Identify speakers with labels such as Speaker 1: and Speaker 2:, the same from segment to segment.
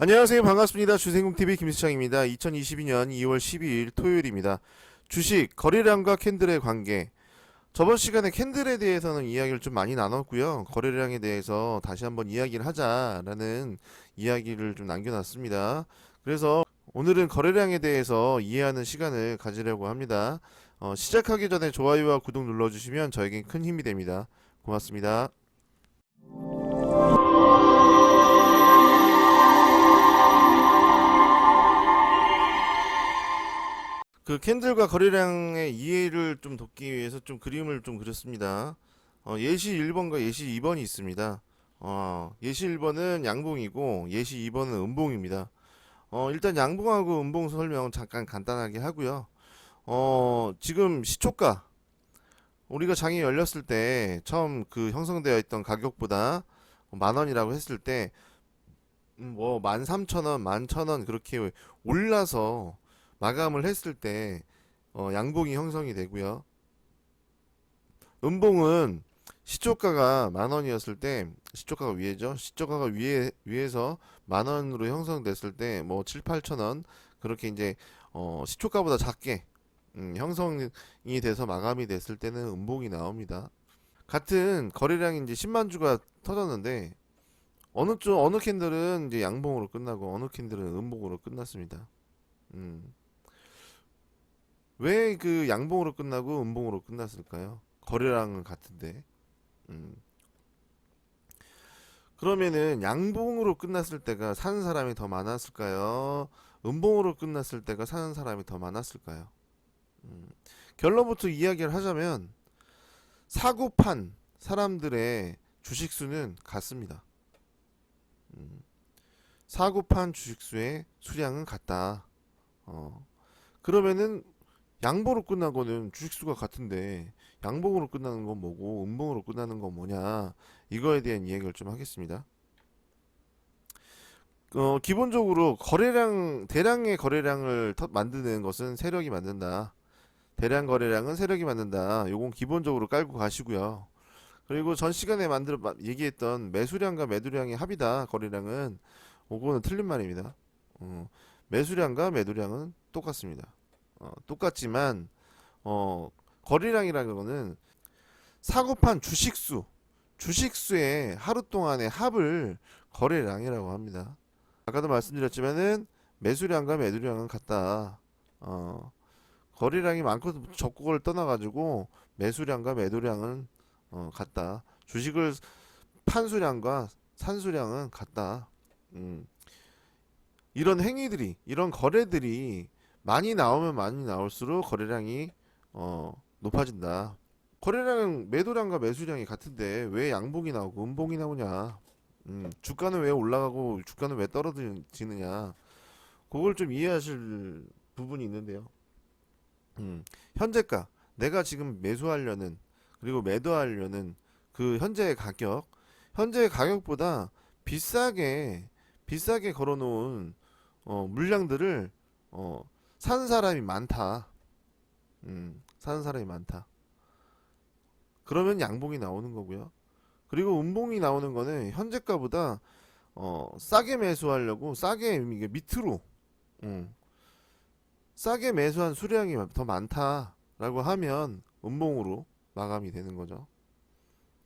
Speaker 1: 안녕하세요. 반갑습니다. 주생국TV 김수창입니다. 2022년 2월 12일 토요일입니다. 주식, 거래량과 캔들의 관계. 저번 시간에 캔들에 대해서는 이야기를 좀 많이 나눴고요. 거래량에 대해서 다시 한번 이야기를 하자라는 이야기를 좀 남겨놨습니다. 그래서 오늘은 거래량에 대해서 이해하는 시간을 가지려고 합니다. 어, 시작하기 전에 좋아요와 구독 눌러주시면 저에겐 큰 힘이 됩니다. 고맙습니다. 그 캔들과 거래량의 이해를 좀 돕기 위해서 좀 그림을 좀 그렸습니다. 어, 예시 1번과 예시 2번이 있습니다. 어, 예시 1번은 양봉이고 예시 2번은 음봉입니다. 어, 일단 양봉하고 음봉 설명 잠깐 간단하게 하고요. 어, 지금 시초가 우리가 장이 열렸을 때 처음 그 형성되어 있던 가격보다 만 원이라고 했을 때 음, 뭐 13,000원, 11,000원 그렇게 올라서 마감을 했을 때 어, 양봉이 형성이 되고요. 음봉은 시초가가 만 원이었을 때 시초가가 위에죠. 시초가가 위에 위에서 만 원으로 형성됐을 때 뭐 7, 8천 원 그렇게 이제 어, 시초가보다 작게 음, 형성이 돼서 마감이 됐을 때는 음봉이 나옵니다. 같은 거래량이 이제 10만 주가 터졌는데 어느 쪽 어느 캔들은 이제 양봉으로 끝나고 어느 캔들은 음봉으로 끝났습니다. 음. 왜 그 양봉으로 끝나고 음봉으로 끝났을까요? 거래량은 같은데. 음. 그러면은 양봉으로 끝났을 때가 사는 사람이 더 많았을까요? 음봉으로 끝났을 때가 사는 사람이 더 많았을까요? 음. 결론부터 이야기를 하자면 사고 판 사람들의 주식 수는 같습니다. 음. 사고 판 주식 수의 수량은 같다. 어. 그러면은 양보로 끝나고는 주식수가 같은데 양봉으로 끝나는 건 뭐고 음봉으로 끝나는 건 뭐냐 이거에 대한 이야기를 좀 하겠습니다. 어, 기본적으로 거래량 대량의 거래량을 터- 만드는 것은 세력이 만든다. 대량 거래량은 세력이 만든다. 요건 기본적으로 깔고 가시고요. 그리고 전 시간에 만들어 마- 얘기했던 매수량과 매도량의 합이다. 거래량은 요거는 틀린 말입니다. 어, 매수량과 매도량은 똑같습니다. 어, 똑같지만 어, 거래량이라는 거는 사고판 주식수 주식수의 하루 동안의 합을 거래량이라고 합니다. 아까도 말씀드렸지만은 매수량과 매도량은 같다. 어, 거래량이 많고 적고를 떠나가지고 매수량과 매도량은 어, 같다. 주식을 판수량과 산수량은 같다. 음. 이런 행위들이 이런 거래들이 많이 나오면 많이 나올수록 거래량이 어, 높아진다. 거래량은 매도량과 매수량이 같은데 왜 양봉이 나오고 음봉이 나오냐? 음, 주가는 왜 올라가고 주가는 왜 떨어지느냐? 그걸 좀 이해하실 부분이 있는데요. 음, 현재가 내가 지금 매수하려는 그리고 매도하려는 그 현재의 가격, 현재의 가격보다 비싸게 비싸게 걸어놓은 어, 물량들을 어, 사는 사람이 많다. 음, 사는 사람이 많다. 그러면 양봉이 나오는 거고요. 그리고 음봉이 나오는 거는 현재가보다 어, 싸게 매수하려고 싸게 이게 밑으로 음, 싸게 매수한 수량이 더 많다라고 하면 음봉으로 마감이 되는 거죠.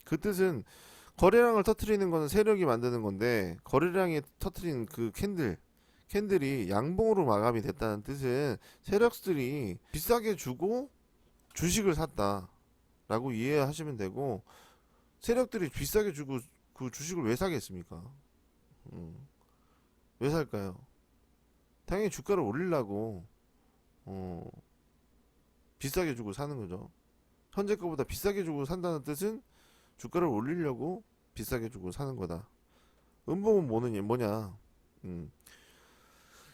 Speaker 1: 그 뜻은 거래량을 터트리는 거는 세력이 만드는 건데 거래량이 터트리는 그 캔들 캔들이 양봉으로 마감이 됐다는 뜻은 세력들이 비싸게 주고 주식을 샀다라고 이해하시면 되고 세력들이 비싸게 주고 그 주식을 왜 사겠습니까? 음, 왜 살까요? 당연히 주가를 올리려고 어, 비싸게 주고 사는 거죠. 현재 거보다 비싸게 주고 산다는 뜻은 주가를 올리려고 비싸게 주고 사는 거다. 음봉은 뭐느냐 뭐냐? 음,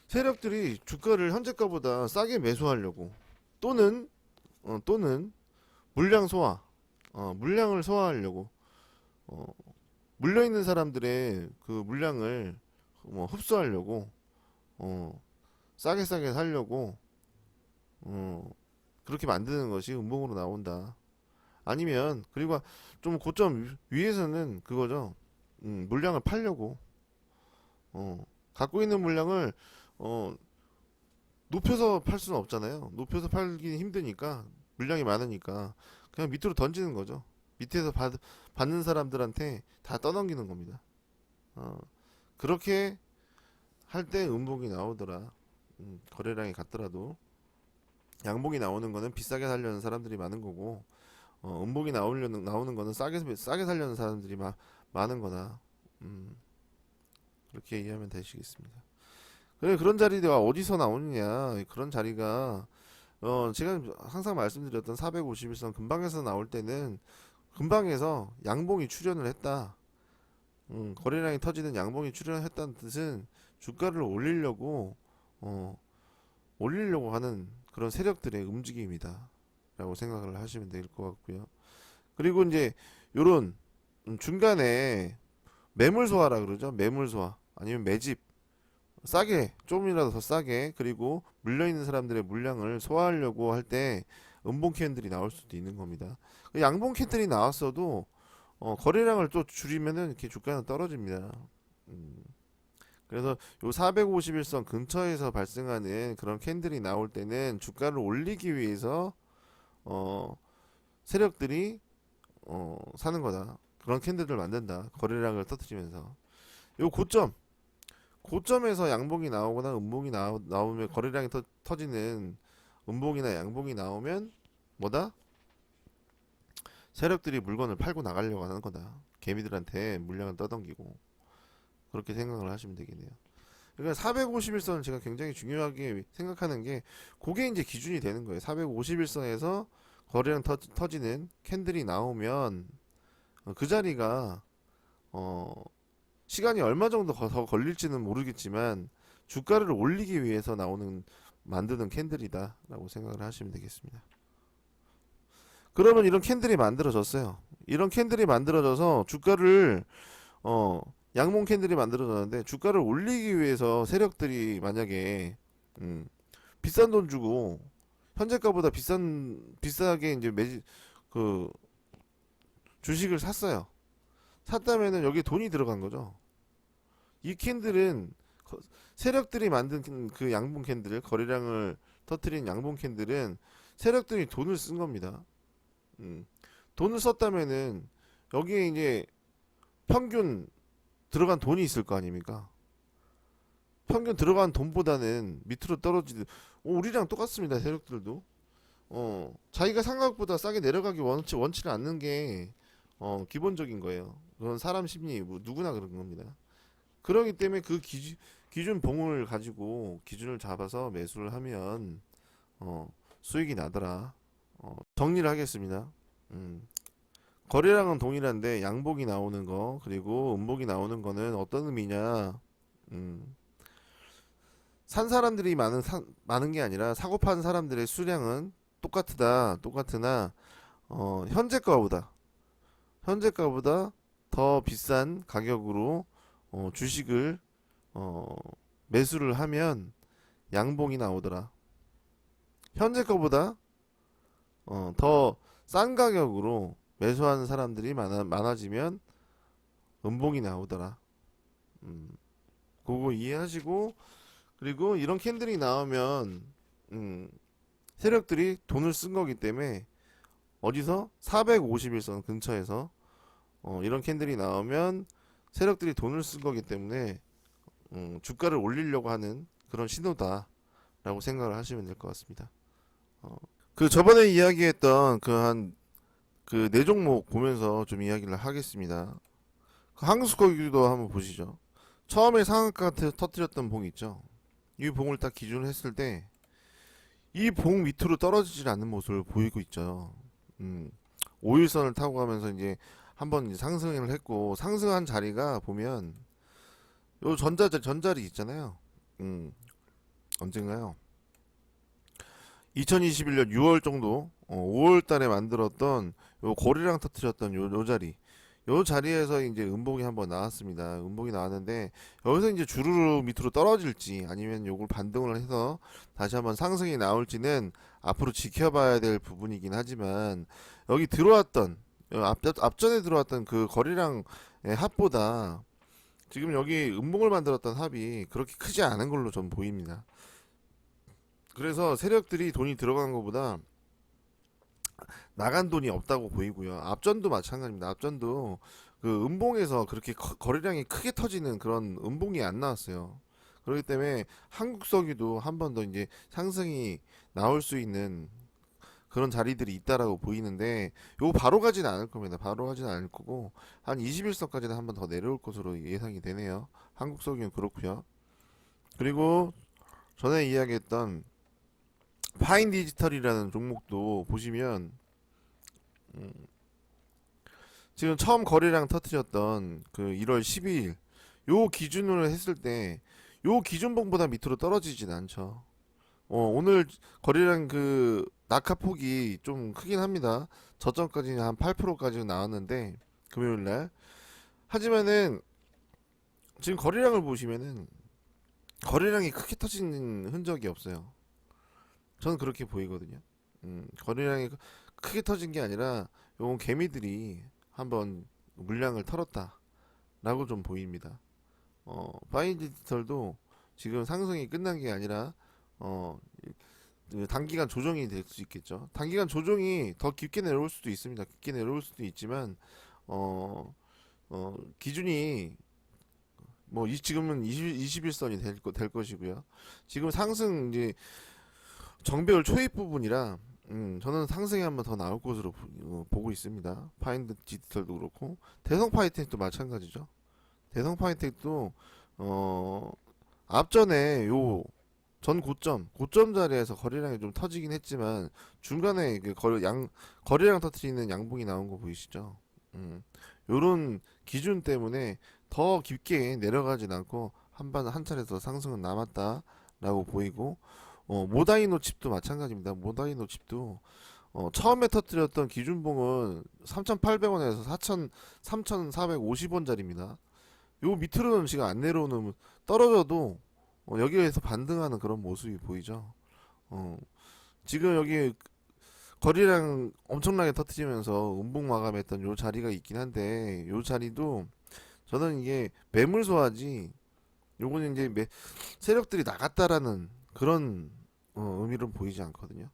Speaker 1: 세력들이 주가를 현재가보다 싸게 매수하려고 또는 어, 또는 물량 소화, 어, 물량을 소화하려고 어, 물려 있는 사람들의 그 물량을 뭐 흡수하려고 어, 싸게 싸게 살려고 어, 그렇게 만드는 것이 음봉으로 나온다. 아니면 그리고 좀 고점 위- 위에서는 그거죠. 음, 물량을 팔려고 어, 갖고 있는 물량을 어 높여서 팔 수는 없잖아요. 높여서 팔기는 힘드니까 물량이 많으니까 그냥 밑으로 던지는 거죠. 밑에서 받, 받는 사람들한테 다 떠넘기는 겁니다. 어, 그렇게 할 때 음봉이 나오더라. 음, 거래량이 같더라도 양봉이 나오는 거는 비싸게 살려는 사람들이 많은 거고 어, 음봉이 나오려는 나오는 거는 싸게 싸게 살려는 사람들이 마, 많은 거나 음, 그렇게 이해하면 되시겠습니다. 그래 그런 자리가 어디서 나오느냐 그런 자리가 어 제가 항상 말씀드렸던 451선 근방에서 나올 때는 근방에서 양봉이 출현을 했다. 음, 거래량이 터지는 양봉이 출현했다는 뜻은 주가를 올리려고 어 올리려고 하는 그런 세력들의 움직임이다. 라고 생각을 하시면 될 것 같고요. 그리고 이제 요런 음, 중간에 매물 소화라 그러죠. 매물 소화 아니면 매집 싸게 조금이라도 더 싸게 그리고 물려 있는 사람들의 물량을 소화하려고 할 때 음봉 캔들이 나올 수도 있는 겁니다. 그 양봉 캔들이 나왔어도 어, 거래량을 또 줄이면은 이렇게 주가는 떨어집니다. 음, 그래서 요 451선 근처에서 발생하는 그런 캔들이 나올 때는 주가를 올리기 위해서 어, 세력들이 어, 사는 거다. 그런 캔들을 만든다. 거래량을 터뜨리면서 요 고점 고점에서 양봉이 나오거나 음봉이 나오, 나오면 거래량이 터, 터지는 음봉이나 양봉이 나오면 뭐다? 세력들이 물건을 팔고 나가려고 하는 거다. 개미들한테 물량을 떠넘기고 그렇게 생각을 하시면 되겠네요. 그러니까 451선을 제가 굉장히 중요하게 생각하는 게 그게 이제 기준이 되는 거예요. 451선에서 거래량 터, 터지는 캔들이 나오면 어, 그 자리가 어 시간이 얼마 정도 더, 더 걸릴지는 모르겠지만 주가를 올리기 위해서 나오는 만드는 캔들이다라고 생각을 하시면 되겠습니다. 그러면 이런 캔들이 만들어졌어요. 이런 캔들이 만들어져서 주가를 어 양봉 캔들이 만들어졌는데 주가를 올리기 위해서 세력들이 만약에 음, 비싼 돈 주고 현재가보다 비싼 비싸게 이제 매지 그 주식을 샀어요. 샀다면은 여기 돈이 들어간 거죠. 이 캔들은 거- 세력들이 만든 캔- 그 양봉 캔들 거래량을 터트린 양봉 캔들은 세력들이 돈을 쓴 겁니다. 음, 돈을 썼다면은 여기에 이제 평균 들어간 돈이 있을 거 아닙니까? 평균 들어간 돈보다는 밑으로 떨어지듯 어, 우리랑 똑같습니다. 세력들도 어, 자기가 생각보다 싸게 내려가기 원치 원치를 않는 게 어, 기본적인 거예요. 그건 사람 심리 뭐 누구나 그런 겁니다. 그러기 때문에 그 기준 기준 봉을 가지고 기준을 잡아서 매수를 하면 어, 수익이 나더라. 어, 정리를 하겠습니다. 음. 거래량은 동일한데 양복이 나오는 거 그리고 음복이 나오는 거는 어떤 의미냐? 음. 산 사람들이 많은 사, 많은 게 아니라 사고 판 사람들의 수량은 똑같다. 똑같으나 어, 현재가보다 현재가보다 더 비싼 가격으로 어, 주식을 어, 매수를 하면 양봉이 나오더라. 현재가보다 어, 더 싼 가격으로 매수하는 사람들이 많아, 많아지면 음봉이 나오더라. 음, 그거 이해하시고 그리고 이런 캔들이 나오면 음, 세력들이 돈을 쓴 거기 때문에 어디서 451선 근처에서 어, 이런 캔들이 나오면 세력들이 돈을 쓴 거기 때문에 음, 주가를 올리려고 하는 그런 신호다라고 생각을 하시면 될 것 같습니다. 어, 그 저번에 이야기했던 그 한 그 네 종목 보면서 좀 이야기를 하겠습니다. 그 한국수거기도 한번 보시죠. 처음에 상한가 트- 터뜨렸던 봉 있죠. 이 봉을 딱 기준으로 했을 때 이 봉 밑으로 떨어지질 않는 모습을 보이고 있죠. 음, 5일선을 타고 가면서 이제 한번 상승을 했고 상승한 자리가 보면 요 전자 전자리 있잖아요. 음, 언젠가요? 2021년 6월 정도, 어, 5월 달에 만들었던 요 고리랑 터트렸던 요, 요 자리. 요 자리에서 이제 음봉이 한번 나왔습니다. 음봉이 나왔는데 여기서 이제 주르르 밑으로 떨어질지 아니면 요걸 반등을 해서 다시 한번 상승이 나올지는 앞으로 지켜봐야 될 부분이긴 하지만 여기 들어왔던 어, 앞, 앞전에 들어왔던 그 거리랑 의 합보다 지금 여기 음봉을 만들었던 합이 그렇게 크지 않은 걸로 전 보입니다. 그래서 세력들이 돈이 들어간 것보다 나간 돈이 없다고 보이고요. 앞전도 마찬가지입니다. 앞전도 그 음봉에서 그렇게 커- 거래량이 크게 터지는 그런 음봉이 안 나왔어요. 그렇기 때문에 한국 석유도 한 번 더 이제 상승이 나올 수 있는 그런 자리들이 있다라고 보이는데 요 바로 가진 않을 겁니다. 바로 가진 않을 거고 한 21석까지는 한번 더 내려올 것으로 예상이 되네요. 한국 석유는 그렇고요. 그리고 전에 이야기했던 파인 디지털이라는 종목도 보시면 음, 지금 처음 거래량 터트렸던 그 1월 12일 요 기준으로 했을 때 요 기준봉보다 밑으로 떨어지진 않죠. 어, 오늘 거래량 그 낙하폭이 좀 크긴 합니다. 저점까지는 한 8%까지 나왔는데 금요일 날. 하지만은 지금 거래량을 보시면은 거래량이 크게 터지는 흔적이 없어요. 저는 그렇게 보이거든요. 음, 거래량이 크- 크게 터진 게 아니라 요건 개미들이 한번 물량을 털었다라고 좀 보입니다. 어, 파인 디지털도 지금 상승이 끝난 게 아니라 어, 그 단기간 조정이 될 수 있겠죠. 단기간 조정이 더 깊게 내려올 수도 있습니다. 깊게 내려올 수도 있지만 어, 어, 기준이 뭐 이, 지금은 20, 21선이 될, 거- 될 것이고요. 지금 상승 이제 정배열 초입 부분이라 음, 저는 상승이 한번 더 나올 것으로 보- 어, 보고 있습니다. 파인드 디지털도 그렇고 대성 파이텍도 마찬가지죠. 대성 파이텍도 어, 앞전에 요 전 고점, 고점 자리에서 거래량이 좀 터지긴 했지만 중간에 그 거래 양 거래량 터트리는 양봉이 나온 거 보이시죠? 음, 요런 기준 때문에 더 깊게 내려가진 않고 한반 한 차례 더 상승은 남았다라고 보이고 어, 모다이노 칩도 마찬가지입니다. 모다이노 칩도 어, 처음에 터뜨렸던 기준봉은 3,800원에서 4,000, 3,450원짜리입니다. 요 밑으로는 지금 안 내려오는 떨어져도 어, 여기에서 반등하는 그런 모습이 보이죠. 어, 지금 여기 거리량 엄청나게 터트리면서 음봉 마감했던 요 자리가 있긴 한데 요 자리도 저는 이게 매물 소화지 요거는 이제 매, 세력들이 나갔다라는 그런 어, 의미로 보이지 않거든요.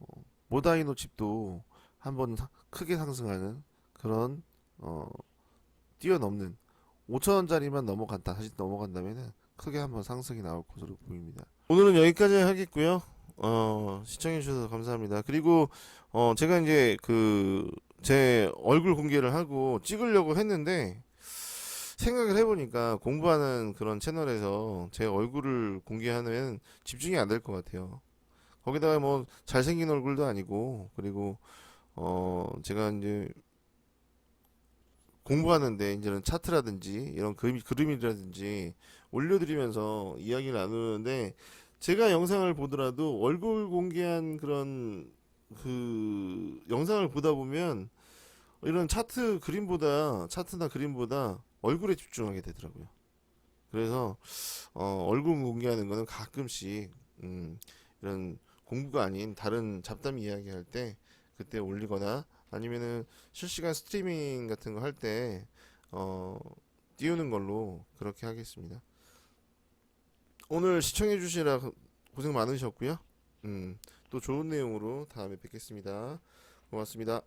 Speaker 1: 어, 모다이노 칩도 한번 사- 크게 상승하는 그런 어, 뛰어넘는 5천원짜리만 넘어간다 다시 넘어간다면은 크게 한번 상승이 나올 것으로 보입니다. 오늘은 여기까지 하겠고요. 어, 시청해 주셔서 감사합니다. 그리고 어, 제가 이제 그 제 얼굴 공개를 하고 찍으려고 했는데 생각을 해보니까 공부하는 그런 채널에서 제 얼굴을 공개하면 집중이 안 될 것 같아요. 거기다가 뭐 잘생긴 얼굴도 아니고 그리고 어 제가 이제 공부하는데 이제는 차트라든지 이런 그림, 그림이라든지 올려드리면서 이야기를 나누는데 제가 영상을 보더라도 얼굴 공개한 그런 그 영상을 보다 보면 이런 차트 그림보다 차트나 그림보다 얼굴에 집중하게 되더라고요. 그래서 어, 얼굴 공개하는 거는 가끔씩 음, 이런 공부가 아닌 다른 잡담 이야기할 때 그때 올리거나 아니면은 실시간 스트리밍 같은 거 할 때 어, 띄우는 걸로 그렇게 하겠습니다. 오늘 시청해 주시라 고생 많으셨고요. 음, 또 좋은 내용으로 다음에 뵙겠습니다. 고맙습니다.